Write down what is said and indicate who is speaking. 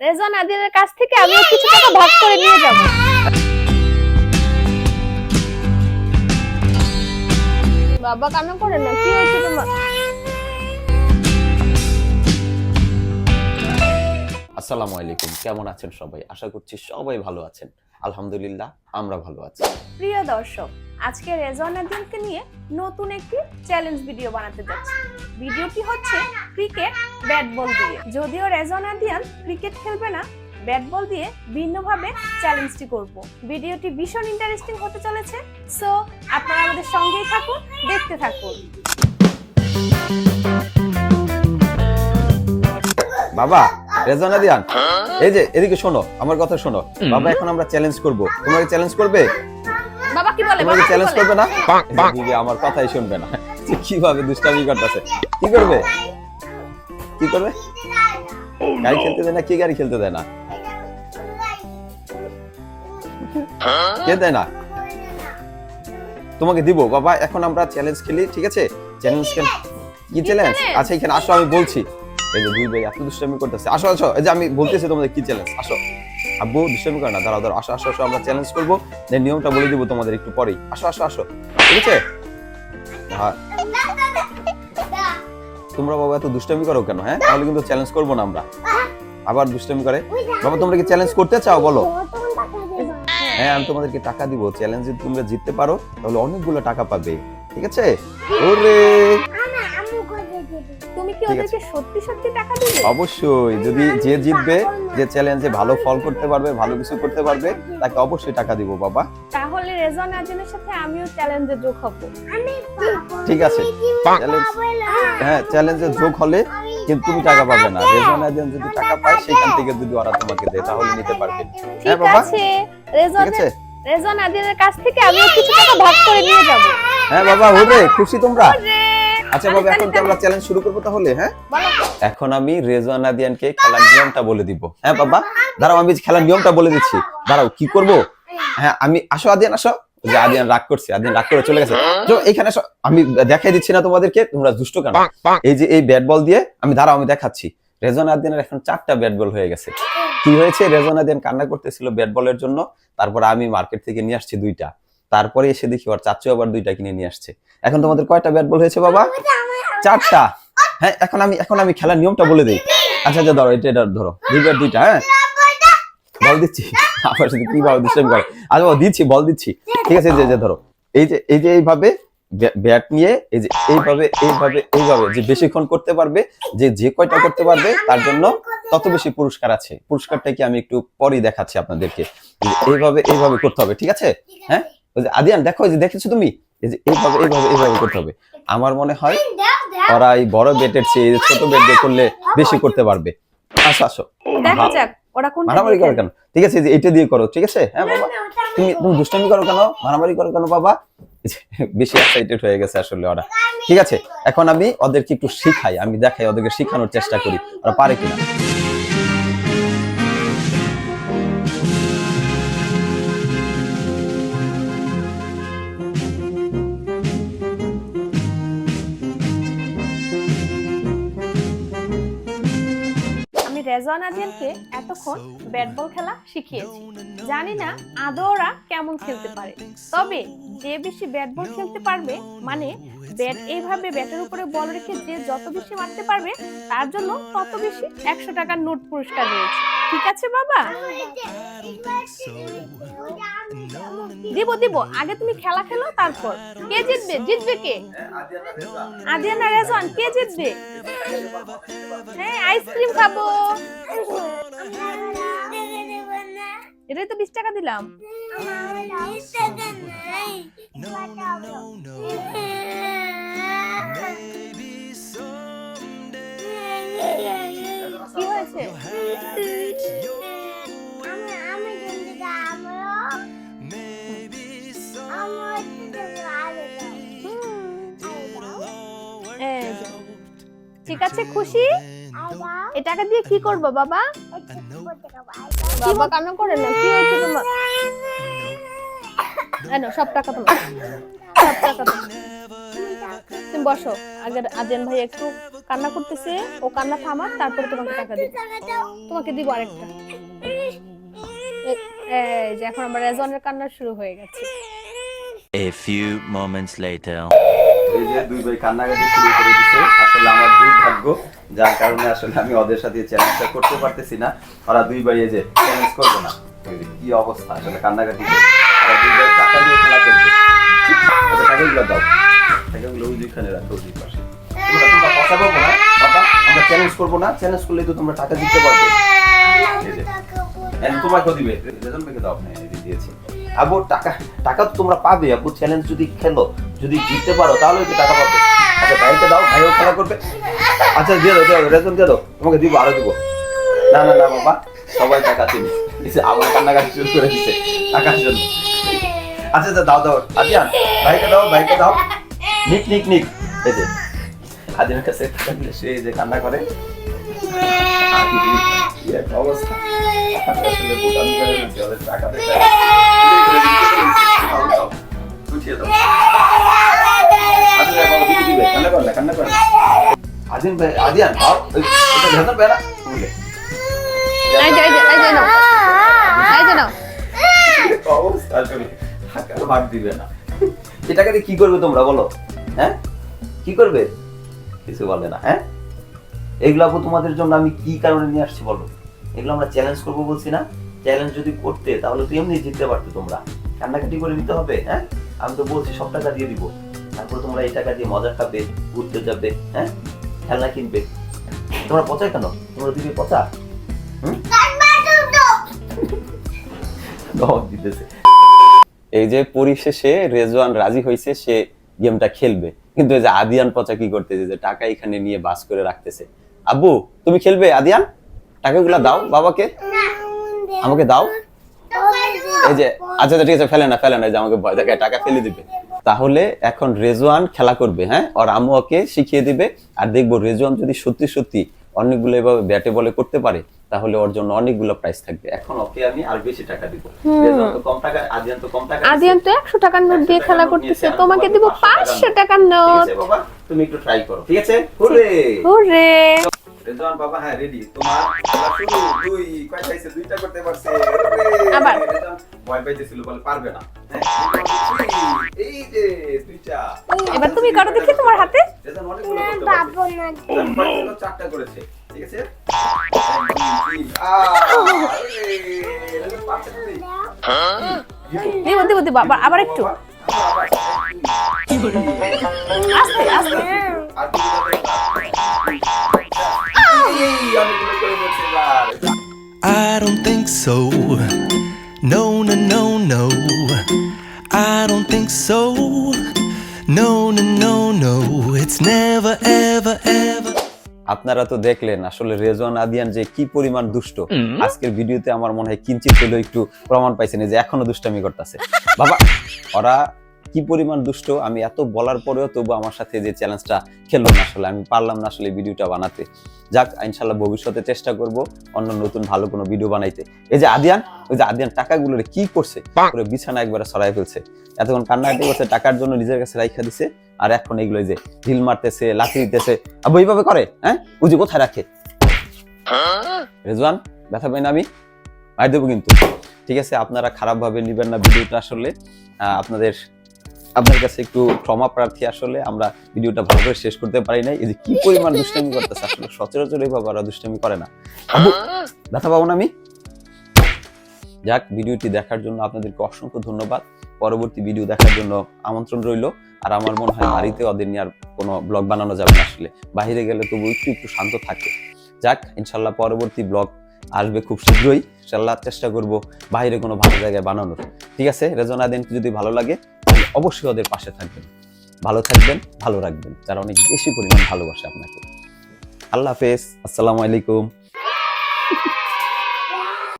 Speaker 1: রেজন আদিনের কাছ থেকে আমি কিছু টাকা ভাগ করে নিয়ে যাব। বাবা কান্না করে না? কি হয়েছে তোমার?
Speaker 2: আসসালামু আলাইকুম। কেমন আছেন সবাই? আশা করছি সবাই ভালো আছেন। আলহামদুলিল্লাহ আমরা ভালো আছি।
Speaker 1: প্রিয় দর্শক আজকে রেজন আদিনকে নিয়ে নতুন একটি চ্যালেঞ্জ ভিডিও বানাতে যাচ্ছি। ভিডিওটি হচ্ছে ক্রিকেট ব্যাট বল দিয়ে। যদিও রেজন আদিয়ান ক্রিকেট খেলবে না ব্যাট বল দিয়ে ভিন্নভাবে চ্যালেঞ্জটি করব। ভিডিওটি ভীষণ ইন্টারেস্টিং হতে চলেছে সো আপনারা আমাদের সঙ্গেই থাকুন দেখতে থাকুন।
Speaker 2: বাবা রেজানা দিয়ান এই যে এদিকে শোনো আমার কথা শোনো। বাবা এখন আমরা চ্যালেঞ্জ করব। তোমরা কি চ্যালেঞ্জ করবে?
Speaker 1: বাবা কি বলে? বাবা
Speaker 2: চ্যালেঞ্জ করবে না? দিদি আমার কথাই শুনবে না। কীভাবে দুষ্টামি করতেছে? কি করবে? কি করবে? গাড়ি খেলতে দেয় না? কি গাড়ি খেলতে দেয় না? কে দেয় না? তোমাকে দিব। বাবা এখন আমরা চ্যালেঞ্জ খেলি ঠিক আছে? চ্যালেঞ্জ খেল কি চ্যালেঞ্জ আচ্ছা এখানে আসো আমি বলছি। এই যে দুই ভাই দুষ্টামি করতেছে। আসো আসো, এই যে আমি বলতেছি তোমাদের কি চ্যালেঞ্জ আসো। আব্বু, দুষ্টামি করে না, দাঁড়াও দাঁড়াও, আসো আসো আমরা চ্যালেঞ্জ করব। নিয়মটা বলে দিব তোমাদের একটু পরেই। আসো আসো আসো। ঠিক আছে? হ্যাঁ। তোমরা বাবা এত দুষ্টামি করো কেন হ্যাঁ? তাহলে কিন্তু চ্যালেঞ্জ করব না আমরা। আবার দুষ্টামি করে? বাবা, তোমরা কি চ্যালেঞ্জ করতে চাও? বলো। হ্যাঁ আমি তোমাদেরকে টাকা দিব। চ্যালেঞ্জ যদি তোমরা জিততে পারো, তাহলে অনেকগুলো টাকা পাবে। ঠিক আছে? ওরে!
Speaker 1: তুমি কি ওদেরকে সত্যি সত্যি টাকা দিবে?
Speaker 2: অবশ্যই যদি যে জিতবে যে চ্যালেঞ্জে ভালো ফল করতে পারবে ভালো কিছু করতে পারবে তাকে অবশ্যই টাকা দিব বাবা।
Speaker 1: তাহলে রেজন আদিনের সাথে আমিও চ্যালেঞ্জে যোগ হব।
Speaker 2: ঠিক আছে। চ্যালেঞ্জ হ্যাঁ চ্যালেঞ্জে যোগ হলে কিন্তু তুমি টাকা পাবে না। রেজন যদি টাকা পায় সেখান থেকে যদি ওরা তোমাকে দেয় তাহলে নিতে পারবে। হ্যাঁ
Speaker 1: ঠিক
Speaker 2: বাবা।
Speaker 1: আছে।
Speaker 2: ঠিক
Speaker 1: রেজন
Speaker 2: আছে
Speaker 1: রেজন আদিনের কাছ থেকে আমিও কিছু টাকা ভাগ করে নিয়ে যাব।
Speaker 2: হ্যাঁ বাবা ওরে খুশি তোমরা? আচ্ছা বাবা এখন কি আমরা চ্যালেঞ্জ শুরু করব তাহলে হ্যাঁ? এখন আমি রেজওয়ান আদিয়ানকে খেলার নিয়মটা বলে দিব। হ্যাঁ বাবা? দাঁড়াও আমি খেলার নিয়মটা বলে দিচ্ছি। দাঁড়াও কি করব? হ্যাঁ আমি আসো আদিয়ান আসো। যে আদিয়ান রাগ করছে আদিয়ান রাগ করে চলে গেছে। তো এখানে আমি দেখাই দিচ্ছি না তোমাদেরকে তোমরা দুষ্ট কেন? এই যে এই ব্যাট বল দিয়ে আমি দাঁড়াও আমি দেখাচ্ছি। রেজন আদিয়ানের এখন চারটা ব্যাট বল হয়ে গেছে। কি হয়েছে? রেজন আদিয়ান কান্না করতেছিল ব্যাট বলের জন্য। তারপরে আমি মার্কেট থেকে নিয়ে আসছি দুইটা। তারপরে এসে দেখি ওর চাচু আবার দুইটা কিনে নিয়ে আসছে। এখন তোমাদের কয়টা ব্যাট বল হয়েছে বাবা? চারটা। হ্যাঁ এখন আমি এখন আমি খেলার নিয়মটা বলে দিই। আচ্ছা আচ্ছা ধরো, এটা এটা ধরো। দুই ব্যাট, দুইটা হ্যাঁ? বল দিচ্ছি? আমার সাথে কি ভাবে দুষ্টামি করে। আচ্ছা দিচ্ছি, বল দিচ্ছি। ঠিক আছে যে- যে, ধরো। এই যে এই যে এইভাবে ব্যাট নিয়ে এই যে এইভাবে এইভাবে এইভাবে যে বেশিক্ষণ করতে পারবে, যে যে কয়টা করতে পারবে, তার জন্য তত বেশি পুরস্কার আছে। পুরস্কারটা কি আমি একটু পরেই দেখাচ্ছি আপনাদেরকে। এইভাবে এইভাবে করতে হবে, ঠিক আছে? হ্যাঁ? ওই যে আদিয়ান দেখো এই যে দেখেছ তুমি? এই যে এইভাবে এইভাবে এইভাবে করতে হবে। আমার মনে হয় ওরা এই বড় বেটের চেয়ে ছোট বেট দিয়ে করলে বেশি করতে পারবে। আসো আসো।
Speaker 1: দেখা যাক ওরা
Speaker 2: মারামারি করো কেন? ঠিক আছে যে এটা দিয়ে করো ঠিক আছে? হ্যাঁ বাবা। তুমি তুমি দুষ্টামি করো কেন? মারামারি করো কেন বাবা? বেশি এক্সাইটেড হয়ে গেছে আসলে ওরা। ঠিক আছে এখন আমি ওদেরকে একটু শিখাই আমি দেখাই ওদেরকে শেখানোর চেষ্টা করি। ওরা পারে কিনা।
Speaker 1: আমি রেজন আদিয়ানকে এতক্ষণ ব্যাট বল খেলা শিখিয়েছি। জানি না আদৌ ওরা কেমন খেলতে পারে। তবে যে বেশি ব্যাট বল খেলতে পারবে মানে ব্যাট এইভাবে ব্যাটের উপরে বল রেখে যে যত বেশি মারতে পারবে, তার জন্য তত বেশি একশো টাকার নোট পুরস্কার রয়েছে। ঠিক আছে, বাবা? দিব দিব। আগে তুমি খেলা খেলো, তারপর। কে জিতবে? জিতবে কে? আদিয়ান রেজন কে জিতবে? হ্যাঁ আইসক্রিম খাব। এটাই তো বিশ টাকা দিলাম। কি আছে খুশি? এই টাকা দিয়ে কি করব বাবা? বাবা কান্না করে না? কি হয়েছে তোমার? এই নাও, সব টাকা তোমার। সব টাকা তোমার। তুমি বসো। আগে আদিয়ান ভাই একটু কান্না করতেছে ও কান্না থামাক তারপরে তোমাকে টাকা দিব। তোমাকে দিব আরেকটা। এ- এই যে এখন আমার রেজনের কান্না শুরু হয়ে গেছে।
Speaker 3: A few moments later.
Speaker 2: এই যে দুই ভাই কান্নাকাটি শুরু করে দিচ্ছে আসলে আমার দুর্ভাগ্য, যার কারণে আসলে আমি ওদের সাথে চ্যালেঞ্জটা করতে পারতেছি না। ওরা দুই ভাই এই যে চ্যালেঞ্জ করবে না। কি অবস্থা, আসলে কান্নাকাটি। ওরা দুই ভাই টাকা দিয়ে খেলা করবে আচ্ছা টাকাগুলো দাও। টাকাগুলো ওই দুইখানে রাখো, ওই পাশে। তোমরা কথা বলব না, বাবা, আমরা চ্যালেঞ্জ করব না। চ্যালেঞ্জ করলে তো তোমরা টাকা দিতে পারবে। এই যে তোমাকেও দিবে দাও। হ্যাঁ দিয়েছি। আবু, টাকা টাকা তোমরা পাবে। আপু চ্যালেঞ্জ যদি খেলো যদি জিততে পারো তাহলে তো টাকা পাবে। আচ্ছা ভাইকে দাও ভাইও খেলা করবে। আচ্ছা দিয়ে দাও দিয়ে দাও রেজন দিয়ে দাও তোমাকে দিব আরও দিব। না না না বাবা সবাই টাকা দিবে দিছে আমার কান্নাকাটি শুরু করে দিছে। টাকার জন্য আচ্ছা আচ্ছা দাও দাও আদিয়ান ভাইকে দাও ভাইকে দাও। নিক নিক নিক। এই যে আদিনের কাছে সে যে কান্না করে। একটা অবস্থা। আসলে বোকামি করে টাকা দিতে হবে। দাও, দাও,
Speaker 1: নাও। নাও।
Speaker 2: দিবে না। দিয়ে কি করবে তোমরা বলো? হ্যাঁ? কি করবে? কিছু বলে না হ্যাঁ? এগুলো আপু তোমাদের জন্য আমি কি কারণে নিয়ে আসছি বলো? এগুলো আমরা চ্যালেঞ্জ করব বলছি না। চ্যালেঞ্জ যদি করতে তাহলে তো এমনি জিততে পারতো তোমরা। কান্নাকাটি করে নিতে হবে হ্যাঁ? আমি তো বলছি সব টাকা দিয়ে দিব। তারপর তোমরা এই টাকা দিয়ে মজা খাবে ঘুরতে যাবে হ্যাঁ? খেলনা কিনবে। তোমরা পচায় কেন? তোমরা দিবে পচা? এই যে পরিশেষে রেজওয়ান রাজি হয়েছে সে গেমটা খেলবে। কিন্তু এই যে আদিয়ান পচা কি করতেছে? যে টাকা এখানে নিয়ে বাস করে রাখতেছে। আব্বু তুমি খেলবে আদিয়ান? টাকাগুলা দাও বাবাকে। আমাকে দাও। এই যে আচ্ছা আচ্ছা, ঠিক আছে ফেলে না ফেলে না যে আমাকে ভয় দেখায় টাকা ফেলে দিবে। তাহলে এখন রেজওয়ান খেলা করবে হ্যাঁ? ওর আম্মু ওকে শিখিয়ে দিবে। আর দেখব রেজওয়ান যদি সত্যি সত্যি অনেকগুলো এভাবে ব্যাটে বলে করতে পারে তাহলে ওর জন্য অনেকগুলো প্রাইস থাকবে। এখন ওকে আমি আর বেশি টাকা দিব। কম টাকা আদিয়ান তো কম টাকা
Speaker 1: আদিয়ান তো একশো টাকার নোট দিয়ে খেলা করতেছে তোমাকে দিব পাঁচশো টাকার
Speaker 2: ঠিক
Speaker 1: নোট।
Speaker 2: বাবা তুমি একটু ট্রাই করো ঠিক আছে? হুরে
Speaker 1: হুরে
Speaker 2: রেজওয়ান বাবা হ্যাঁ রেডি তোমার শুরু দুই কয় পাইছে? দুইটা করতে পারছে।
Speaker 1: আবার।
Speaker 2: ভয় পাইতেছিল বলে পারবে না। হ্যাঁ, এই যে দুইটা।
Speaker 1: এবার তুমি করো দেখি তোমার হাতে?
Speaker 2: রেজওয়ান অনেকগুলো করতে পারছে। চারটা করেছে ঠিক আছে। দিব।
Speaker 1: দিব দিব আবার একটু। আস্তে আস্তে।
Speaker 4: So. No, no, no, no. I don't think so. No, no, no, no. It's never, ever, ever.
Speaker 2: আপনারা তো দেখলেন আসলে রেজওয়ান আদিয়ান যে কি পরিমাণ দুষ্ট আজকের ভিডিওতে আমার মনে হয় কিঞ্চিত হলেও একটু প্রমাণ পাইছেন যে এখনও দুষ্টামি করতেছে বাবা ওরা কি পরিমাণ দুষ্ট আমি এত বলার পরেও তবু আমার সাথে যে চ্যালেঞ্জটা খেললো না আসলে আমি পারলাম না আসলে ভিডিওটা বানাতে। যাক ইনশাল্লাহ ভবিষ্যতে চেষ্টা করব অন্য নতুন ভালো কোনো ভিডিও বানাইতে। এই যে আদিয়ান ওই যে আদিয়ান টাকাগুলো কি করছে? পুরো বিছানা একবারে সরাই ফেলছে। এতক্ষণ কান্নাকাটি করছে টাকার জন্য নিজের কাছে রাইখা দিছে আর এখন এগুলো এই যে ঢিল মারতেছে লাঠি দিতেছে। আবু এইভাবে করে হ্যাঁ? বুঝি কোথায় রাখে? রেজওয়ান ব্যথা পাই না আমি? মার দেবো কিন্তু। ঠিক আছে আপনারা খারাপভাবে নেবেন না ভিডিওটা আসলে। আপনাদের আপনার কাছে একটু ক্ষমা প্রার্থী আসলে আমরা ভিডিওটা ভালো করে শেষ করতে পারি নাই। এই যে কি পরিমাণ দুষ্টামি করতেছে আসলে সচরাচর এইভাবে ওরা দুষ্টামি করে না। আবু ব্যথা পাবো না আমি? যাক, ভিডিওটি দেখার জন্য আপনাদেরকে অসংখ্য ধন্যবাদ। পরবর্তী ভিডিও দেখার জন্য আমন্ত্রণ রইল। আর আমার মনে হয় বাড়িতে ওদের নিয়ে আর কোনো ব্লগ বানানো যাবে না আসলে। বাইরে গেলে তবু একটু একটু শান্ত থাকে। যাক, ইনশাল্লাহ পরবর্তী ব্লগ আসবে খুব শীঘ্রই। ইনশাল্লাহ চেষ্টা করব বাইরে কোনো ভালো জায়গায় বানানোর। ঠিক আছে রেজনা দিন যদি ভালো লাগে অবশ্যই ওদের পাশে থাকবেন। ভালো থাকবেন, ভালো রাখবেন। যারা অনেক বেশি পরিমাণ ভালোবাসে আপনাকে। আল্লাহ হাফেজ। আসসালামু আলাইকুম।